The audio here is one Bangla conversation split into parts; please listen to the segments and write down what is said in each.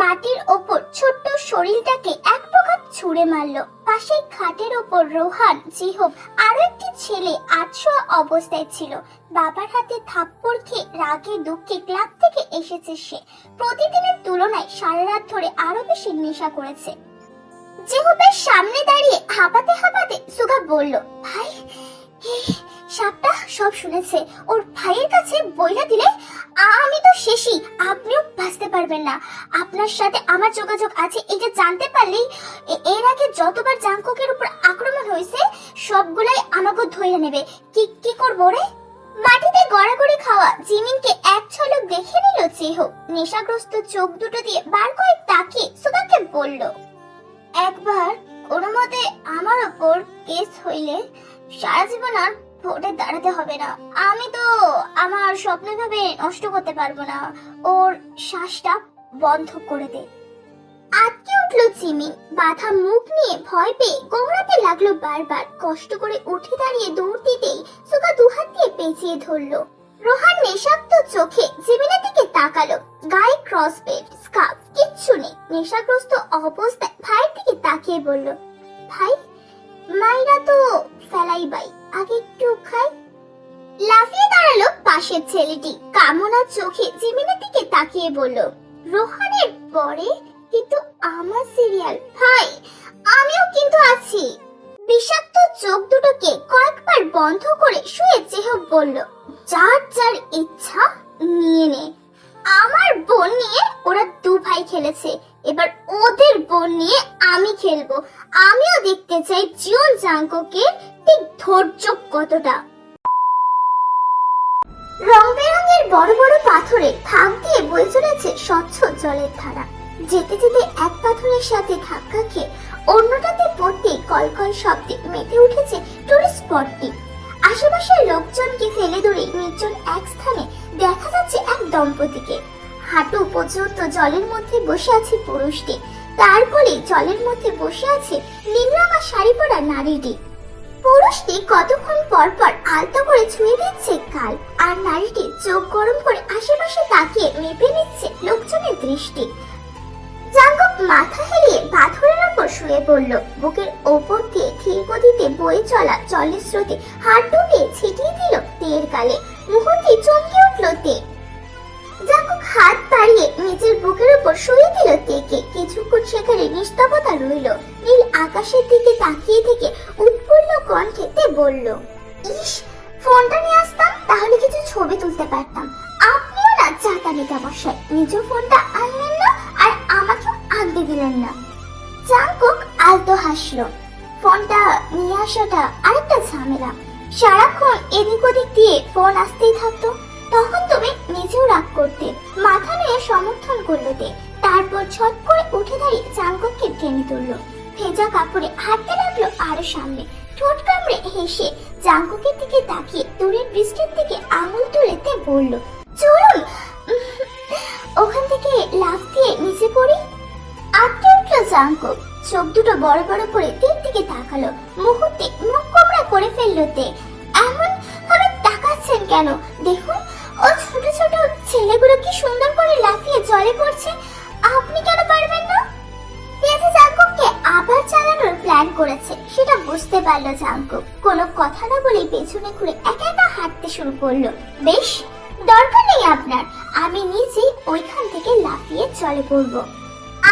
মাটির ওপর ছোট্ট শরীরটাকে এক প্রকার ছুঁড়ে মারলো। পাশের খাটের ওপর রোহান, জিহব আরও একটি ছেলে আটশোয়া অবস্থায় ছিল। বাবার হাতে থাপ্পড় খেয়ে রাগে দুঃখে ক্লাব থেকে এসেছে সে। প্রতিদিনের তুলনায় সারা রাত ধরে আরও বেশি নেশা করেছে। জেহুবের সামনে দাঁড়িয়ে হাঁপাতে হাঁপাতে সুগা বলল, ভাই সাপটা সব শুনেছে। ওর ভাইয়ের কাছে বইলা দিলে আমি তো শেষই, আপনিও বাঁচতে পারবেন না। আপনার সাথে আমার যোগাযোগ আছে, এটা জানতে পারলেই এর আগে যতবার জাংকুকের উপর আক্রমণ হয়েছে, সবগুলাই আমাকে ধরে নেবে। কি কি করব রে? মাটিতে গড়াগড়ি খাওয়া জিমিনকে এক ঝলক দেখে নিল চেহ। নেশাগ্রস্ত চোখ দুটো দিয়ে বার কয়েক তাকিয়ে সুগাকে বলল, একবার কোনো মতে আমার ওপর কেস হইলে সারা জীবন আর ভোটে দাঁড়াতে হবে না। আমি তো আমার স্বপ্ন ভাবে নষ্ট করতে পারব না। ওর শ্বাসটা বন্ধ করে দে। আটকে চিমিন বাধা মুখ নিয়ে ভয় পেয়ে লাগল বারবার। কষ্ট করে উঠে দাঁড়িয়ে দৌড় দিতেই সুগা দুহাত দিয়ে পেঁচিয়ে ধরলো। রোহান নেশাক্ত চোখে জিমিনের দিকে তাকালো। গায়ে ক্রস বেল্ট স্কার্ফ কিচ্ছু নেই। নেশাগ্রস্ত অবস্থায় ভাইয়ের দিকে তাকিয়ে বলল, ভাই, মাইরা তো ফেলাই বাই। আগে একটু খাই। লাফিয়ে দাঁড়াল পাশের ছেলেটি। কামনা চোখে জিমিনের দিকে তাকিয়ে বলল, রোহানের পরে কিন্তু আমার সিরিয়াল ভাই, আমিও কিন্তু আছি। বিষাক্ত চোখ দুটোকে কয়েকবার বন্ধ করে শুয়ে চেহব বলল, যার যার ইচ্ছা নিয়ে নে। আমার বোন নিয়ে ওরা দু ভাই খেলেছে। এবার ওদের বোন নিয়ে আমি খেলব। আমিও দেখতে চাই জিওন জাঙ্ককে ঠিক ধৈর্য কতটা? রং বেরঙের বড় বড় পাথরে থাক দিয়ে বয়ে চলেছে স্বচ্ছ জলের ধারা। যেতে যেতে এক পাথরের সাথে ধাক্কা খেয়ে অন্যটাতে পড়তে কলকল শব্দে মেতে উঠেছে টুরিস্ট স্পটটি আশেপাশের লোকজনকে ফেলে দূরে নির্জন এক স্থানে দেখা যাচ্ছে এক দম্পতিকে। হাঁটু পর্যন্ত জলের মধ্যে বসে আছে পুরুষটি। তার কোলে জলের মধ্যে বসে আছে নীলরঙা শাড়ি পরা নারীটি। পুরুষটি কতক্ষণ পর পর আলতো করে ছুঁয়ে দিচ্ছে কাল, আর নারীটি চোখ গরম করে আশেপাশে তাকিয়ে মেপে নিচ্ছে লোকজনের দৃষ্টি। মাথা হেলিয়ে পাথরের শুয়ে পড়ল। বুকের ওপর দিয়ে ধীর গতিতে বয়ে চলা জলের স্রোতে হাত ডুবিয়ে ছিটিয়ে দিল মুহূর্তে চমকে উঠল তে। হাত বাড়িয়ে নিজের বুকের উপর শুয়ে দিল তেকে। কিছুক্ষণ সেখানে নিস্তবতা রইল। নীল আকাশের দিকে তাকিয়ে থেকে উৎফুল্ল কণ্ঠে তে বলল, ইস, ফোনটা নিয়ে আসতাম, তাহলে কিছু ছবি তুলতে পারতাম। আপনিও না নিতে বসায়। নিজ ফোনটা আনলেন না, আর আমাকেও আনতে দিলেন না। জাঙ্কুক আলতো হাসলো। ফোনটা নিয়ে আসাটা আরেকটা ঝামেলা। সারাক্ষণ এদিক ওদিক দিয়ে ফোন আসতেই থাকতো। তখন তুমি নিজেও রাগ করতে, মাথা নিয়ে সমর্থন করল তে। তারপর ছট করে উঠে দাঁড়িয়ে জাঙ্কুককে টেনে তুললো। ভেজা কাপড়ে হাঁটতে লাগল আরও সামনে। ঠোঁট কামড়ে হেসে জাঙ্কুকের দিকে তাকিয়ে দূরের বৃষ্টির দিকে আঙুল তুলে তে বলল, চলুন, ওখান থেকে লাফ দিয়ে নিচে পড়ি। আটকে উঠল জাঙ্কুক চোখ দুটো বড় বড় করে তীর দিকে তাকালো। মুহূর্তে মুখ কোমড়া করে ফেলল তে। এমন ভাবে তাকাচ্ছেন কেন? দেখুন, ও ছোট ছোট ছেলেগুলো কি সুন্দর করে লাফিয়ে জলে পড়ছে। আপনি কেন পারবেন না? পেঁচে জাঙ্কুককে আবার চালানোর প্ল্যান করেছে। বুঝতে পারল জাঙ্কুক কোনো কথা না বলে পেছনে ঘুরে একা একা হাঁটতে শুরু করল। বেশ, দরকার নেই আপনার। আমি নিজে ওইখান থেকে লাফিয়ে চলে পড়ব।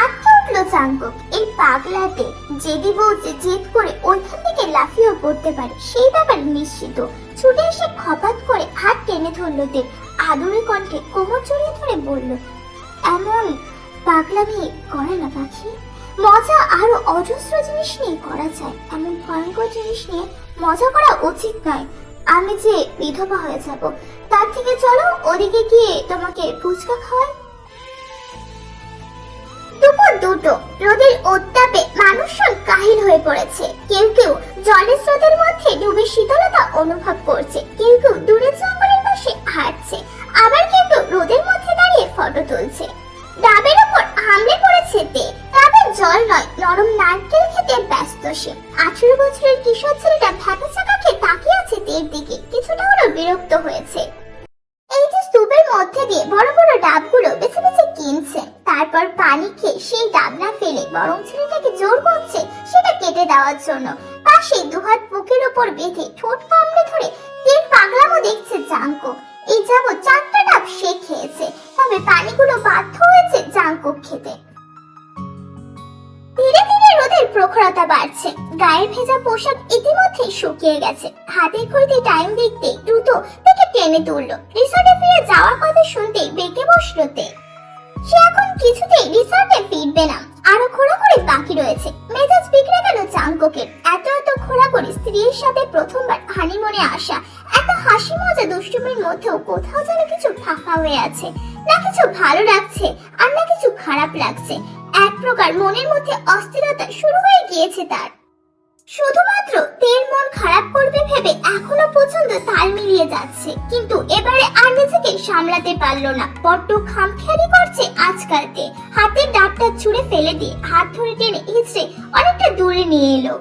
আটকে উঠল জাঙ্কুক এই পাগলাতে জেদি বউ যে জেদ করে ওইখান থেকে লাফিয়েও পড়তে পারে, সেই ব্যাপারে নিশ্চিত। ছুটে এসে খপাত করে হাত টেনে ধরলো দেব আদুরে কণ্ঠে কোমর জড়িয়ে ধরে বলল, এমন পাগলামি করে না পাখি। মজা আরও অজস্র জিনিস নিয়ে করা যায়। এমন ভয়ঙ্কর জিনিস নিয়ে মজা করা উচিত নয়। আমি যে বিধবা হয়ে যাব, তার থেকে চলো ওদিকে গিয়ে তোমাকে ফুচকা খাওয়াই। দুপুর দুটো, রোদের উত্তাপে মানুষজন কাহিল হয়ে পড়েছে। কেউ কেউ জলের স্রোতের মধ্যে ডুবে শীতলতা অনুভব করছে। কেউ কেউ দূরের জঙ্গলের পাশে হাঁটছে। আবার কেউ কেউ রোদের মধ্যে দাঁড়িয়ে ফটো তুলছে। ডাবের উপর হামলে পড়েছে তে। ডাবের জল নয়, নরম নারকেল খেতে ব্যস্ত সে। আঠেরো বছরের কিশোর ছেলেটা ভ্যাপা চাকা খেয়ে তাকিয়ে আছে তের দিকে। কিছুটা হলো বিরক্ত হয়েছে। এই যে স্তূপের মধ্যে দিয়ে বড় বড় ডাবগুলো বেছে বেছে কিনছে, তারপর পানি খেয়ে সেই ডাবনা ফেলে বরং ছেলেটাকে জোর করছে সেটা কেটে দেওয়ার জন্য। পাশে দুহাত বুকের ওপর বেঁধে ঠোঁট কামড়ে ধরে তীর পাগলামো দেখছে জাঙ্কো। এই যাবৎ চারটা ডাব সে খেয়েছে, তবে পানিগুলো বাধ্য হয়েছে খেতে। ধীরে ধীরে রোদের প্রখরতা বাড়ছে। গায়ের ভেজা পোশাক ইতিমধ্যে শুকিয়ে গেছে। হাতে ঘড়িতে টাইম দেখতে দ্রুত তাকে টেনে তুললো। রিসর্টে ফিরে যাওয়ার কথা শুনতেই বেঁকে বসল তে। সে এখন কিছুতেই রিসর্টে ফিরবে না। আরও ঘোরাঘুরি বাকি রয়েছে। মেজাজ বিগড়ে গেল চাঙ্ককের। এত এত ঘোরাঘুরি স্ত্রীর সাথে প্রথমবার হানিমুনে আসা। এত হাসি মজা দুষ্টুমির মধ্যেও কোথাও যেন কিছু ফাঁকা হয়ে আছে। না কিছু ভালো লাগছে আর না কিছু খারাপ লাগছে। এক প্রকার মনের মধ্যে অস্থিরতা শুরু হয়ে গিয়েছে তার। শুধুমাত্র তের মন খারাপ করবে ভেবে এখনও পর্যন্ত তাল মিলিয়ে যাচ্ছে। কিন্তু এবারে আর নিজেকে সামলাতে পারল না। বড্ড খামখেয়ালি করছে আজকালতে হাতের ডাবটা ছুঁড়ে ফেলে দিয়ে হাত ধরে টেনে হিচড়ে অনেকটা দূরে নিয়ে এলো।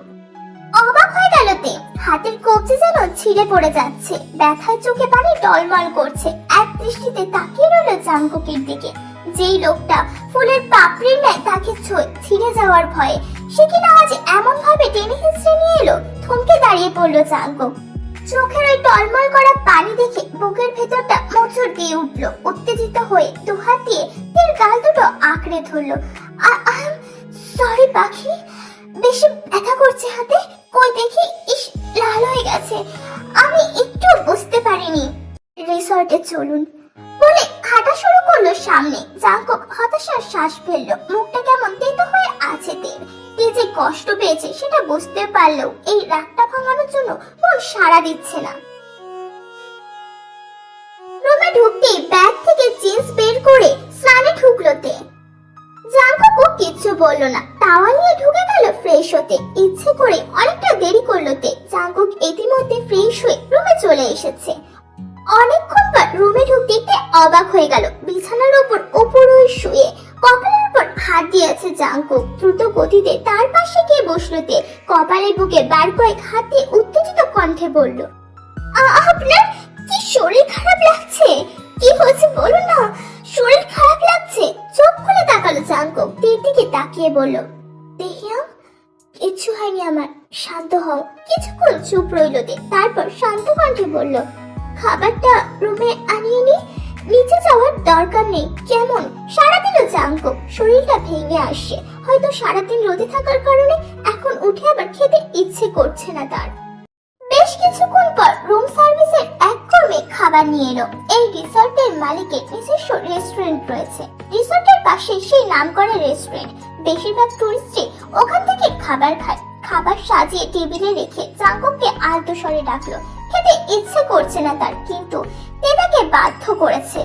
অবাক হয়ে গেল তে। হাতের কবজি যেন ছিঁড়ে পড়ে যাচ্ছে। ব্যথায় চোখে পানি টলমল করছে। এক দৃষ্টিতে তাকিয়ে রইল জাঙ্কুকের দিকে। যেই লোকটা ফুলের পাপড়ির ন্যায় তাকে ছিঁড়ে যাওয়ার ভয়ে। সে কিনা আজ এমন ভাবে টেনে হিচড়ে নিয়ে এলো, থমকে দাঁড়িয়ে পড়ল জাঙ্কুক চোখের ওই টলমল করা পানি দেখে বুকের ভেতরটা মোচড় দিয়ে উঠল। উত্তেজিত হয়ে দুহাত দিয়ে তের গাল দুটো আঁকড়ে ধরলো। সরি পাখি, বেশি ব্যথা করছে হাতে। কই দেখি? ইস লাল হয়ে গেছে। আমি একটু বুঝতে পারিনি। রিসর্টে চলুন। বলে হাঁটা শুরু করল সামনে। জাঙ্কক হতাশার শ্বাস ফেলল। মুখটা কেমন তেতো হয়ে আছে তের। তে যে কষ্ট পেয়েছে সেটা বুঝতে পারলেও এই রাগটা ভাঙানোর জন্য মন সাড়া দিচ্ছে না। রুমে ঢুকতেই ব্যাগ থেকে জিন্স বের করে স্নানে ঢুকলো তে। জাঙ্কুকও কিচ্ছু বলল না। তাওয়া নিয়ে ঢুকে গেল ফ্রেশ হতে। ইচ্ছে করে অনেকটা চলে এসেছে। অনেকক্ষণ পর রুমে ঢুকতে অবাক হয়ে গেল। বিছানার উপর উপরই শুয়ে কপালের উপর হাত দিয়েছে জাঙ্কুক দ্রুত গতিতে তার পাশে গিয়ে বসল তে। কপালের বুকে বার কয়েক হাত দিয়ে উত্তেজিত কণ্ঠে বলল আপনার কি শরীর খারাপ লাগছে? কি হয়েছে বলুন না। শরীর খারাপ লাগছে। চোখ খুলে তাকালো জাঙ্কুক তীর দিকে তাকিয়ে বলল, দেহিয়া কিচ্ছু হয়নি আমার। শান্ত হও। কিছুক্ষণ চুপ রইল দে। তারপর শান্ত কণ্ঠে বলল, খাবারটা রুমে আনিয়ে নি। নিচে যাওয়ার দরকার নেই। কেমন? সারাদিনও জাঙ্কুক শরীরটা ভেঙে আসছে। হয়তো সারাদিন রোদে থাকার কারণে এখন উঠে আবার খেতে ইচ্ছে করছে না তার। বেশ কিছুক্ষণ পর রুম সার্ভিসের এক কর্মী খাবার নিয়ে এলো। এই রিসর্টের মালিকের নিজস্ব রেস্টুরেন্ট রয়েছে। রিসর্টের পাশে সেই নাম নামকরা রেস্টুরেন্ট। বেশিরভাগ টুরিস্টই ওখান থেকে খাবার খায়। খাবার সাজিয়ে টেবিলে রেখে চাঙ্কুককে আলতো স্বরে ডাকলো। খেতে ইচ্ছে করছে না তার, কিন্তু তেনাকে বাধ্য করেছে।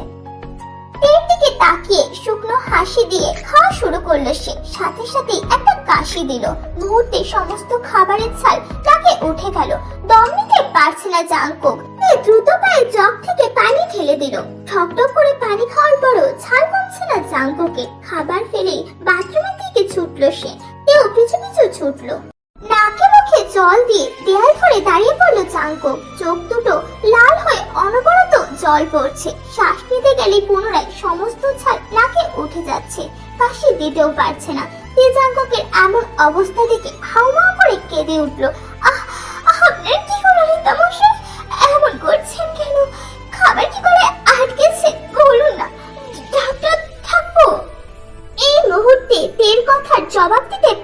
তের দিকে তাকিয়ে শুকনো হাসি দিয়ে খাওয়া শুরু করল সে। সাথে সাথে একটা কাশি দিল। মুহূর্তে সমস্ত খাবারের ছাল তাকে উঠে গেল। দম নিতে পারছে না জাঙ্কুক তে দ্রুত পায়ে জগ থেকে পানি ঢেলে দিল। ঠকঠক করে পানি খাওয়ার পরও ছাল কমছে না জাঙ্কুকে খাবার ফেলেই বাথরুমের দিকে ছুটলো সে। তেও পিছু পিছু ছুটলো। নাকে মুখে জল দিয়ে দেয়াল ধরে দাঁড়িয়ে পড়ল চাঙ্কুক চোখ দুটো লাল হয়ে অনবরত জল পড়ছে। শ্বাস নিতে গেলে পুনরায় সমস্ত ছাল নাকে উঠে যাচ্ছে। কাশি দিতেও পারছে না। তে চাঙ্কুকের এমন অবস্থা দেখে হাউমাউ করে কেঁদে উঠল।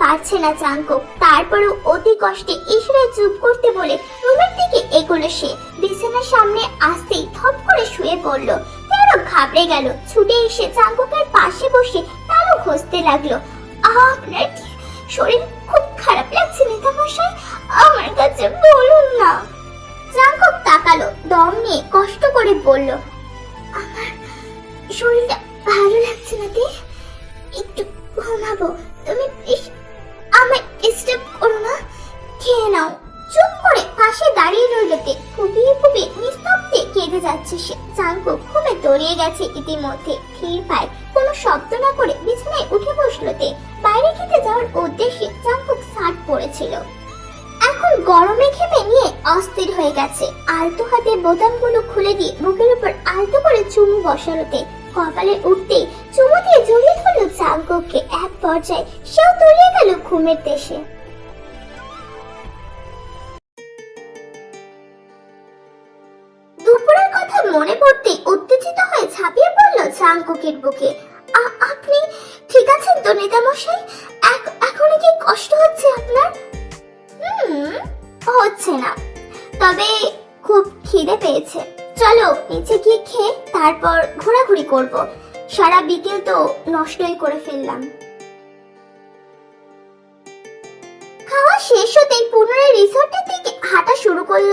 পারছে না চাঙ্কুক তারপরও অতি কষ্টে ইশরায় চুপ করতে বলে রুমের দিকে এগোলো সে। বিছানার সামনে আসতেই থপ করে শুয়ে পড়ল। তেরো ঘাবড়ে গেল। ছুটে এসে চাঙ্কুকের পাশে বসে তালু ঘষতে লাগল। আপনার কি শরীর খুব খারাপ লাগছে নেতা মশাই আমার কাছে বলুন না। চাঙ্কুক তাকালো, দম নিয়ে কষ্ট করে বলল, আমার শরীরটা ভালো লাগছে না তে। একটু ঘুমাবো। তুমি প্লিজ ডিস্টার্ব করো না। খেয়ে নাও। চুপ করে পাশে দাঁড়িয়ে রইল তে। ফুপিয়ে ফুপিয়ে নিস্তব্ধে কেঁদে যাচ্ছে সে। চাঙ্কু ঘুমে তলিয়ে গেছে ইতিমধ্যে। ধীর পায় কোনো শব্দ না করে বিছানায় উঠে বসল তে। বাইরে খেতে যাওয়ার উদ্দেশ্যে চাঙ্কুক সাট পড়েছিল। এখন গরমে ঘেমে নিয়ে অস্থির হয়ে গেছে। আলতো হাতে বোতামগুলো খুলে দিয়ে বুকের উপর আলতো করে চুমু বসালোতে কপালে উঠতেই চুমু দিয়ে জড়িয়ে ধরলো জাঙ্কুককে এক পর্যায়ে সেও তলিয়ে গেল ঘুমের দেশে। দুপুরের কথা মনে পড়তে উত্তেজিত হয়ে ঝাঁপিয়ে পড়ল জাঙ্কুকের বুকে। আপনি ঠিক আছেন তো নেতামশাই? এখনও কি কষ্ট হচ্ছে আপনার? হুম, হচ্ছে না। তবে খুব খিদে পেয়েছে। চলো নিচে গিয়ে খেয়ে তারপর ঘোরাঘুরি করব। সারা বিকেল তো নষ্টই করে ফেললাম। খাওয়া শেষ হতেই পুনরায় রিসর্টের দিকে হাঁটা শুরু করল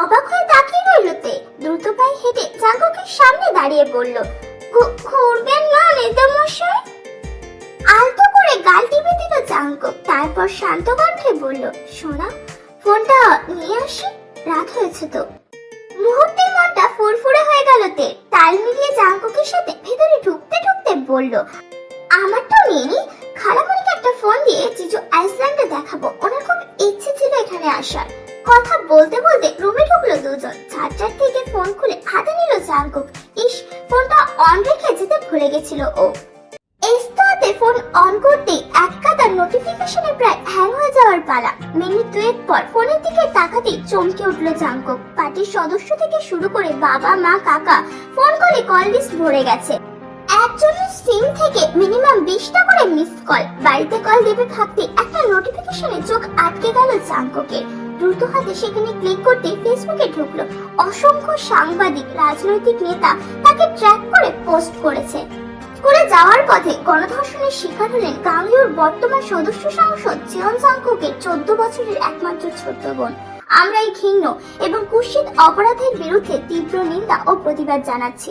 অবাক হয়ে তাকিয়ে রইল তে। দ্রুত পায়ে হেঁটে সামনে দাঁড়িয়ে পড়ল ঘুরবেন না নেতামশাই আলতো করে গাল টিপে দিল তারপর শান্ত কণ্ঠে বলল সোনা ফোনটা নিয়ে আসি, রাত হয়েছে তো। মুহূর্তে মনটা ফুরফুরে হয়ে গেল তে। তাল মিলিয়ে জাঙ্কুকের সাথে ভেতরে ঢুকতে ঢুকতে বলল আমারটাও নিয়ে নি। খালামণিকে একটা ফোন দিয়ে জিজু আইসল্যান্ডে দেখাবো। ওনার খুব ইচ্ছে ছিল এখানে আসার। কথা বলতে বলতে রুমে ঢুকলো দুজন। চার্জার থেকে ফোন খুলে হাতে নিল জাঙ্কুক। ইস ফোনটা অন রেখে যেতে ভুলে গেছিল ও। ফোন অন করতে এক কাতার নোটিফিকেশনে প্রায় হ্যাং হয়ে যাওয়ার পালা। মিনিট দুয়েক পর ফোনের দিকে তাকাতেই চমকে উঠল জাঙ্কুক পার্টির সদস্য থেকে শুরু করে বাবা, মা, কাকা ফোন করে কল লিস্ট ভরে গেছে। একজনের সিম থেকে মিনিমাম বিশটা করে মিস কল বাড়িতে কল দেবে ভাবতে একটা নোটিফিকেশনে চোখ আটকে গেল জাঙ্কুকের দ্রুত হাতে সেখানে ক্লিক করতে ফেসবুকে ঢুকলো। অসংখ্য সাংবাদিক, রাজনৈতিক নেতা তাকে ট্র্যাক করে পোস্ট করেছে। স্কুলে যাওয়ার পথে গণধর্ষণের শিকার হলেন গাঙ্গেয়র বর্তমান সদস্য সংসদ জিয়ন সাংকুকের চোদ্দ বছরের একমাত্র ছোট্ট বোন। আমরা এই ঘৃণ্য এবং কুশিত অপরাধের বিরুদ্ধে তীব্র নিন্দা ও প্রতিবাদ জানাচ্ছি।